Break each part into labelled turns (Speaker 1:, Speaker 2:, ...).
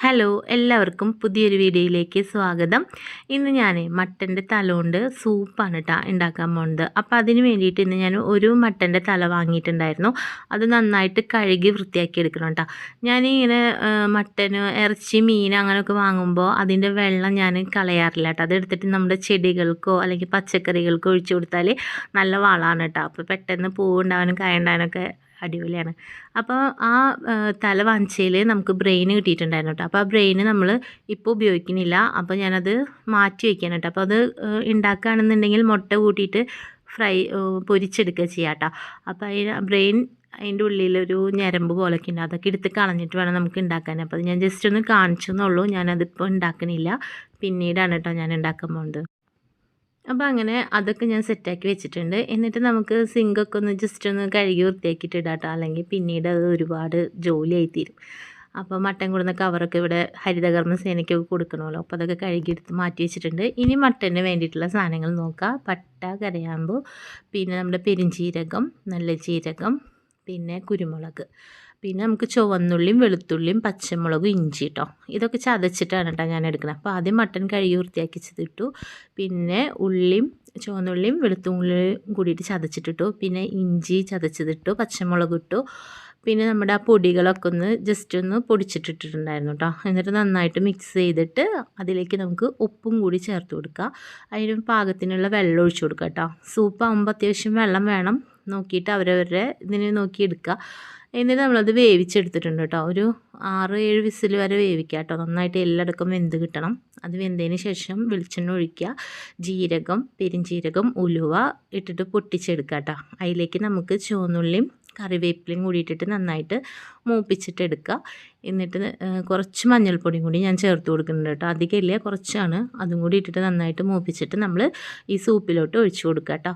Speaker 1: Hello എല്ലാവർക്കും പുതിയൊരു വീഡിയോയിലേക്ക് സ്വാഗതം. ഇന്ന് ഞാൻ മട്ടന്റെ തല കൊണ്ട് സൂപ്പാണ് കേട്ടോ ഉണ്ടാക്കാൻ പോകുന്നത് അപ്പോൾ അതിന് വേണ്ടിയിട്ട് ഇന്ന് ഞാൻ ഒരു മട്ടന്റെ തല വാങ്ങിയിട്ടുണ്ടായിരുന്നു. അത് നന്നായിട്ട് കഴുകി വൃത്തിയാക്കി എടുക്കണം കേട്ടോ ഞാനിങ്ങനെ മട്ടന് ഇറച്ചി മീൻ അങ്ങനെയൊക്കെ വാങ്ങുമ്പോൾ അതിന്റെ വെള്ളം ഞാൻ കളയാറില്ല കേട്ടോ അതെടുത്തിട്ട് നമ്മുടെ ചെടികൾക്കോ അല്ലെങ്കിൽ പച്ചക്കറികൾക്കോ ഒഴിച്ചു കൊടുത്താൽ നല്ല വളമാണ് കേട്ടോ അപ്പോൾ പെട്ടെന്ന് പൂവുണ്ടാവാനും കായ ഉണ്ടാവാനൊക്കെ അടിപൊളിയാണ്. അപ്പോൾ ആ തല വാങ്ങിച്ചതിൽ നമുക്ക് ബ്രെയിൻ കിട്ടിയിട്ടുണ്ടായിരുന്നു കേട്ടോ. അപ്പോൾ ആ ബ്രെയിൻ നമ്മൾ ഇപ്പോൾ ഉപയോഗിക്കുന്നില്ല. അപ്പോൾ ഞാനത് മാറ്റി വയ്ക്കാൻ കേട്ടോ. അപ്പോൾ അത് ഉണ്ടാക്കുകയാണെന്നുണ്ടെങ്കിൽ മുട്ട കൂട്ടിയിട്ട് ഫ്രൈ പൊരിച്ചെടുക്കുക ചെയ്യാം കേട്ടോ. അപ്പോൾ അതിന് ബ്രെയിൻ അതിന്റെ ഉള്ളിലൊരു ഞരമ്പ് പോലൊക്കെ ഉണ്ട്. അതൊക്കെ എടുത്ത് കളഞ്ഞിട്ട് വേണം നമുക്ക് ഉണ്ടാക്കാൻ അപ്പോൾ ഞാൻ ജസ്റ്റ് ഒന്ന് കാണിച്ചു എന്നുള്ളൂ ഞാനതിപ്പോൾ ഉണ്ടാക്കണില്ല പിന്നീടാണ് കേട്ടോ ഞാൻ ഉണ്ടാക്കാൻ പോകുന്നത് അപ്പോൾ അങ്ങനെ അതൊക്കെ ഞാൻ സെറ്റാക്കി വെച്ചിട്ടുണ്ട്. എന്നിട്ട് നമുക്ക് സിങ്കൊക്കെ ഒന്ന് ജസ്റ്റ് ഒന്ന് കഴുകി വൃത്തിയാക്കിയിട്ട് ഇടാട്ടോ. അല്ലെങ്കിൽ പിന്നീട് അത് ഒരുപാട് ജോലിയായി തീരും അപ്പോൾ മട്ടൻ കൂടുന്ന കവറൊക്കെ ഇവിടെ ഹരിതകർമ്മ സേനയ്ക്കൊക്കെ കൊടുക്കണമല്ലോ. അപ്പോൾ അതൊക്കെ കഴുകിയെടുത്ത് മാറ്റി വെച്ചിട്ടുണ്ട്. ഇനി മട്ടന് വേണ്ടിയിട്ടുള്ള സാധനങ്ങൾ നോക്കാം. പട്ട കരയാമ്പു പിന്നെ നമ്മുടെ പെരിഞ്ചീരകം നല്ല ജീരകം പിന്നെ കുരുമുളക്. പിന്നെ നമുക്ക് ചുവന്നുള്ളിയും വെളുത്തുള്ളിയും പച്ചമുളകും ഇഞ്ചി കേട്ടോ ഇതൊക്കെ ചതച്ചിട്ടാണ് കേട്ടോ ഞാൻ എടുക്കുന്നത് അപ്പോൾ ആദ്യം മട്ടൻ കഴുകി വൃത്തിയാക്കിച്ചിട്ടു പിന്നെ ഉള്ളിയും ചുവന്നുള്ളിയും വെളുത്തുള്ളിയും കൂടിയിട്ട് ചതച്ചിട്ടിട്ടു പിന്നെ ഇഞ്ചി ചതച്ചതിട്ടു പച്ചമുളക് ഇട്ടു. പിന്നെ നമ്മുടെ ആ പൊടികളൊക്കെ ഒന്ന് ജസ്റ്റ് ഒന്ന് പൊടിച്ചിട്ടിട്ടുണ്ടായിരുന്നു കേട്ടോ എന്നിട്ട് നന്നായിട്ട് മിക്സ് ചെയ്തിട്ട് അതിലേക്ക് നമുക്ക് ഉപ്പും കൂടി ചേർത്ത് കൊടുക്കുക അതിന് പാകത്തിനുള്ള വെള്ളം ഒഴിച്ചു കൊടുക്കുക കേട്ടോ സൂപ്പ് ആകുമ്പോൾ അത്യാവശ്യം വെള്ളം വേണം. നോക്കിയിട്ട് അവരവരുടെ ഇതിന് നോക്കി എടുക്കുക എന്നിട്ട് നമ്മളത് വേവിച്ചെടുത്തിട്ടുണ്ട് കേട്ടോ. ഒരു ആറ് ഏഴ് വിസിൽ വരെ വേവിക്കുക കേട്ടോ. നന്നായിട്ട് എല്ലായിടക്കും വെന്ത് കിട്ടണം. അത് വെന്തതിന് ശേഷം വെളിച്ചെണ്ണ ഒഴിക്കുക. ജീരകം പെരിഞ്ജീരകം ഉലുവ ഇട്ടിട്ട് പൊട്ടിച്ചെടുക്കുക കേട്ടോ. അതിലേക്ക് നമുക്ക് ചുവന്നുള്ളിയും കറിവേപ്പിലയും കൂടി ഇട്ടിട്ട് നന്നായിട്ട് മൂപ്പിച്ചിട്ട് എടുക്കുക. എന്നിട്ട് കുറച്ച് മഞ്ഞൾപ്പൊടിയും കൂടി ഞാൻ ചേർത്ത് കൊടുക്കുന്നുണ്ട് കേട്ടോ. അധികമില്ല കുറച്ചാണ്. അതും കൂടി ഇട്ടിട്ട് നന്നായിട്ട് മൂപ്പിച്ചിട്ട് നമ്മൾ ഈ സൂപ്പിലോട്ട് ഒഴിച്ചു കൊടുക്കുക കേട്ടോ.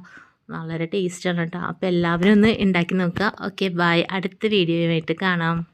Speaker 1: വളരെ ടേസ്റ്റാണ് കേട്ടോ അപ്പോൾ എല്ലാവരും ഒന്ന് ഉണ്ടാക്കി നോക്കുക. ഓക്കെ ബായ് അടുത്ത വീഡിയോയുമായിട്ട് കാണാം.